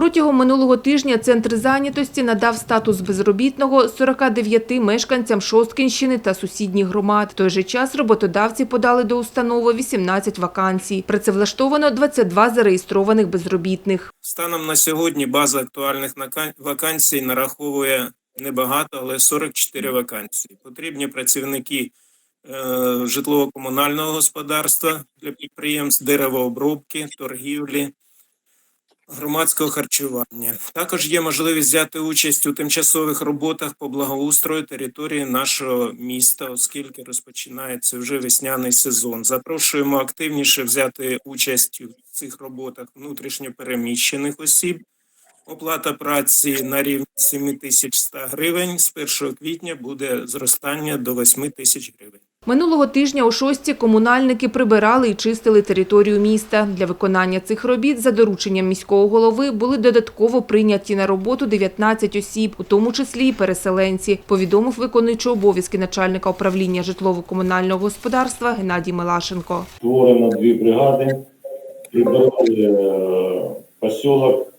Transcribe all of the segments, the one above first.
Протягом минулого тижня центр зайнятості надав статус безробітного 49 мешканцям Шосткінщини та сусідніх громад. В той же час роботодавці подали до установи 18 вакансій. Працевлаштовано 22 зареєстрованих безробітних. Станом на сьогодні база актуальних вакансій нараховує небагато, але 44 вакансії. Потрібні працівники е, житлово-комунального господарства для підприємств, деревообробки, торгівлі, громадського харчування. Також є можливість взяти участь у тимчасових роботах по благоустрою території нашого міста, оскільки розпочинається вже весняний сезон. Запрошуємо активніше взяти участь у цих роботах внутрішньопереміщених осіб. Оплата праці на рівні 7100 гривень. З 1 квітня буде зростання до 8 тисяч гривень. Минулого тижня у шості комунальники прибирали і чистили територію міста. Для виконання цих робіт за дорученням міського голови були додатково прийняті на роботу 19 осіб, у тому числі і переселенці, повідомив виконуючий обов'язки начальника управління житлово-комунального господарства Геннадій Милашенко. створено дві бригади, прибирали е, посілок,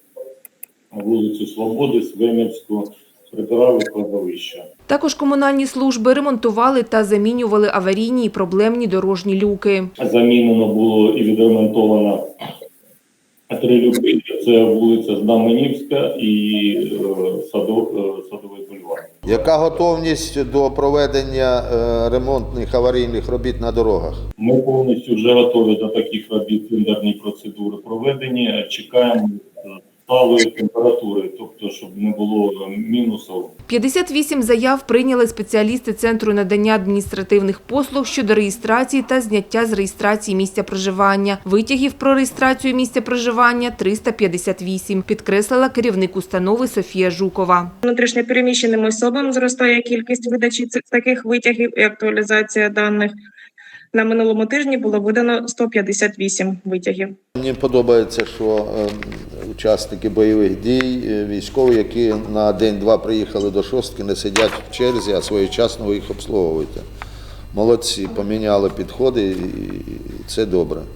вулицю Свободи, Свемірську, прибирали кладовища. Також комунальні служби ремонтували та замінювали аварійні і проблемні дорожні люки. Замінено було і відремонтовано три люки. Це вулиця Знаменівська і е, е, Садовий бульвар. Яка готовність до проведення е, ремонтних аварійних робіт на дорогах? Ми повністю вже готові до таких робіт тендерні процедури проведені. Чекаємо сталої температури, тобто щоб не було е, мінусів 58 заяв прийняли спеціалісти Центру надання адміністративних послуг щодо реєстрації та зняття з реєстрації місця проживання. Витягів про реєстрацію місця проживання 358, підкреслила керівник установи Софія Жукова. Внутрішньопереміщеним особам зростає кількість видачі цих таких витягів і актуалізація даних. На минулому тижні було видано 158 витягів. Мені подобається, що е, учасники бойових дій, е, військові, які на день-два приїхали до шостки, не сидять в черзі, а своєчасно їх обслуговують. Молодці, поміняли підходи, і це добре.